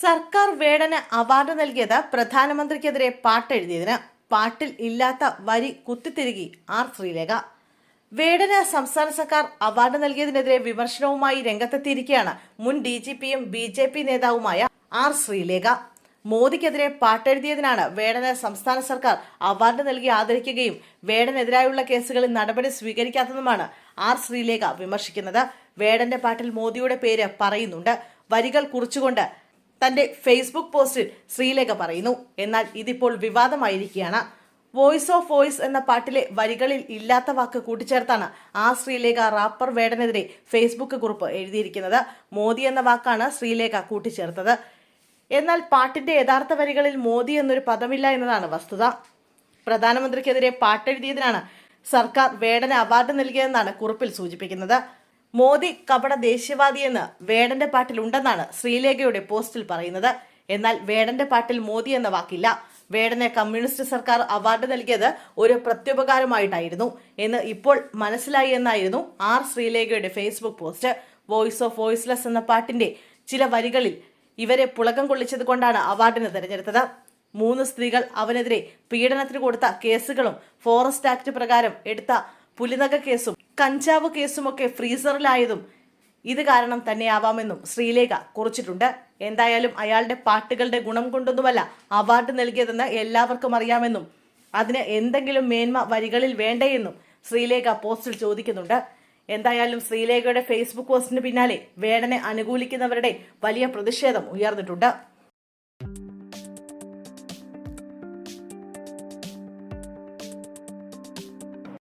സർക്കാർ വേടന് അവാർഡ് നൽകിയത് പ്രധാനമന്ത്രിക്കെതിരെ പാട്ടെഴുതിയതിന് പാട്ടിൽ ഇല്ലാത്ത വരി കുത്തിത്തിരുകി ആർ ശ്രീലേഖ. വേടന് സംസ്ഥാന സർക്കാർ അവാർഡ് നൽകിയതിനെതിരെ വിമർശനവുമായി രംഗത്തെത്തിയിരിക്കുകയാണ് മുൻ ഡി ജി പിയും ബി ജെ പി നേതാവുമായ ആർ ശ്രീലേഖ. മോദിക്കെതിരെ പാട്ടെഴുതിയതിനാണ് വേടന് സംസ്ഥാന സർക്കാർ അവാർഡ് നൽകി ആദരിക്കുകയും വേടനെതിരായുള്ള കേസുകളിൽ നടപടി സ്വീകരിക്കാത്തതുമാണ് ആർ ശ്രീലേഖ വിമർശിക്കുന്നത്. വേടന്റെ പാട്ടിൽ മോദിയുടെ പേര് പറയുന്നുണ്ട്. വരികൾ കുറിച്ചുകൊണ്ട് തന്റെ ഫേസ്ബുക്ക് പോസ്റ്റിൽ ശ്രീലേഖ പറയുന്നു. എന്നാൽ ഇതിപ്പോൾ വിവാദമായിരിക്കുകയാണ്. വോയിസ് ഓഫ് വോയിസ് എന്ന പാട്ടിലെ വരികളിൽ ഇല്ലാത്ത വാക്ക് കൂട്ടിച്ചേർത്താണ് ആ ശ്രീലേഖ റാപ്പർ വേടനെതിരെ ഫേസ്ബുക്ക് കുറിപ്പ് എഴുതിയിരിക്കുന്നത്. മോദി എന്ന വാക്കാണ് ശ്രീലേഖ കൂട്ടിച്ചേർത്തത്. എന്നാൽ പാട്ടിന്റെ യഥാർത്ഥ വരികളിൽ മോദി എന്നൊരു പദമില്ല എന്നതാണ് വസ്തുത. പ്രധാനമന്ത്രിക്കെതിരെ പാട്ടെഴുതിയതിനാണ് സർക്കാർ വേടന അവാർഡ് നൽകിയതെന്നാണ് കുറിപ്പിൽ സൂചിപ്പിക്കുന്നത്. മോദി കപട ദേശീയവാദിയെന്ന് വേടന്റെ പാട്ടിൽ ഉണ്ടെന്നാണ് ശ്രീലേഖയുടെ പോസ്റ്റിൽ പറയുന്നത്. എന്നാൽ വേടന്റെ പാട്ടിൽ മോദി എന്ന വാക്കില്ല. വേടനെ കമ്മ്യൂണിസ്റ്റ് സർക്കാർ അവാർഡ് നൽകിയത് ഒരു പ്രത്യുപകാരമായിട്ടായിരുന്നു. എന്ന് ഇപ്പോൾ മനസ്സിലായി എന്നായിരുന്നു R ശ്രീലേഖയുടെ Facebook post. Voice of voiceless എന്ന പാട്ടിന്റെ ചില വരികളിൽ ഇവരെ പുളകം കൊള്ളിച്ചത് കൊണ്ടാണ് അവാർഡിന് തെരഞ്ഞെടുത്തത്. മൂന്ന് സ്ത്രീകൾ അവനെതിരെ പീഡനത്തിന് കൊടുത്ത കേസുകളും ഫോറസ്റ്റ് ആക്ട് പ്രകാരം എടുത്ത പുലിനക കേസും കഞ്ചാവ് കേസുമൊക്കെ ഫ്രീസറിലായതും ഇത് കാരണം തന്നെയാവാമെന്നും ശ്രീലേഖ കുറിച്ചിട്ടുണ്ട്. എന്തായാലും അയാളുടെ പാട്ടുകളുടെ ഗുണം കൊണ്ടൊന്നുമല്ല അവാർഡ് നൽകിയതെന്ന് എല്ലാവർക്കും അറിയാമെന്നും അതിന് എന്തെങ്കിലും മേന്മ വരികളിൽ വേണ്ടേയെന്നും ശ്രീലേഖ പോസ്റ്റിൽ ചോദിക്കുന്നുണ്ട്. എന്തായാലും ശ്രീലേഖയുടെ ഫേസ്ബുക്ക് പോസ്റ്റിന് പിന്നാലെ വേടനെ അനുകൂലിക്കുന്നവരുടെ വലിയ പ്രതിഷേധം ഉയർന്നിട്ടുണ്ട്.